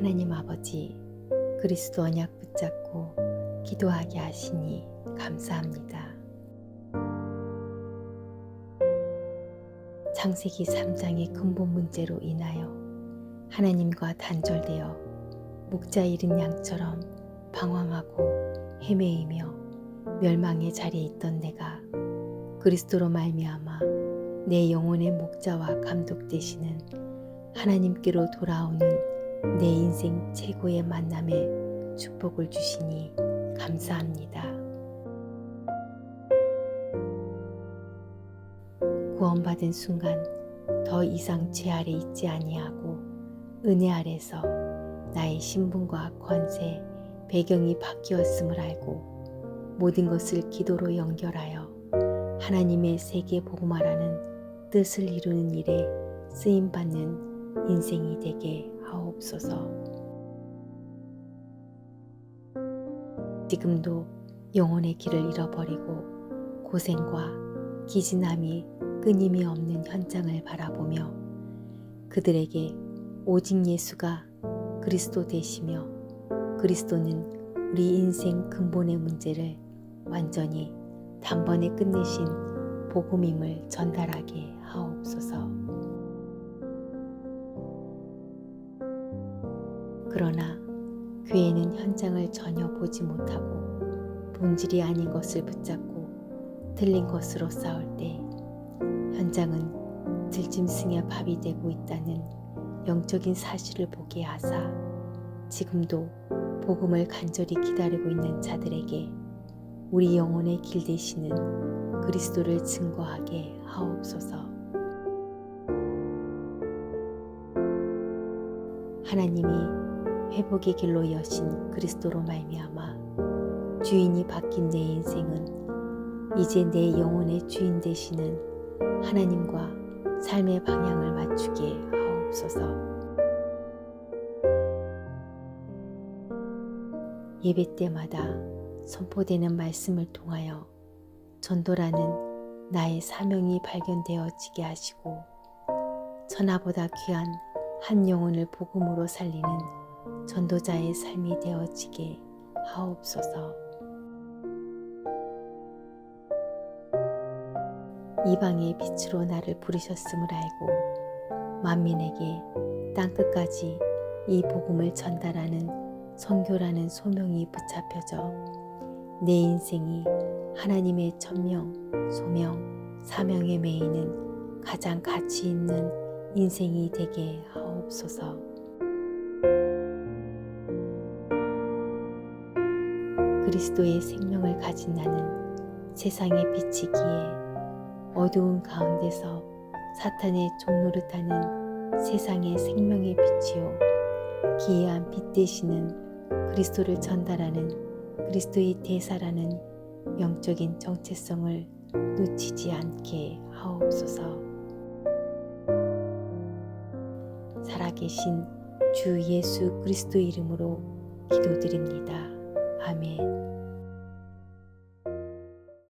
하나님 아버지 그리스도 언약 붙잡고 기도하게 하시니 감사합니다. 창세기 3장의 근본 문제로 인하여 하나님과 단절되어 목자 잃은 양처럼 방황하고 헤매이며 멸망의 자리에 있던 내가 그리스도로 말미암아 내 영혼의 목자와 감독 되시는 하나님께로 돌아오는 내 인생 최고의 만남에 축복을 주시니 감사합니다. 구원받은 순간 더 이상 죄 아래 있지 아니하고 은혜 아래서 나의 신분과 권세, 배경이 바뀌었음을 알고 모든 것을 기도로 연결하여 하나님의 세계 복음화라는 뜻을 이루는 일에 쓰임 받는 인생이 되게 하옵소서. 지금도 영혼의 길을 잃어버리고 고생과 기진함이 끊임이 없는 현장을 바라보며 그들에게 오직 예수가 그리스도 되시며 그리스도는 우리 인생 근본의 문제를 완전히 단번에 끝내신 복음임을 전달하게 하옵소서. 그러나 교회는 현장을 전혀 보지 못하고 본질이 아닌 것을 붙잡고 틀린 것으로 싸울 때 현장은 들짐승의 밥이 되고 있다는 영적인 사실을 보게 하사 지금도 복음을 간절히 기다리고 있는 자들에게 우리 영혼의 길 되시는 그리스도를 증거하게 하옵소서. 하나님이 회복의 길로 여신 그리스도로 말미암아 주인이 바뀐 내 인생은 이제 내 영혼의 주인 되시는 하나님과 삶의 방향을 맞추게 하옵소서. 예배 때마다 선포되는 말씀을 통하여 전도라는 나의 사명이 발견되어지게 하시고 천하보다 귀한 한 영혼을 복음으로 살리는 전도자의 삶이 되어지게 하옵소서. 이방의 빛으로 나를 부르셨음을 알고 만민에게 땅끝까지 이 복음을 전달하는 선교라는 소명이 붙잡혀져 내 인생이 하나님의 천명, 소명, 사명에 매이는 가장 가치 있는 인생이 되게 하옵소서. 그리스도의 생명을 가진 나는 세상의 빛이기에 어두운 가운데서 사탄의 종노릇하는 세상의 생명의 빛이요 기이한 빛 되시는 그리스도를 전달하는 그리스도의 대사라는 영적인 정체성을 놓치지 않게 하옵소서. 살아계신 주 예수 그리스도 이름으로 기도드립니다. 아멘.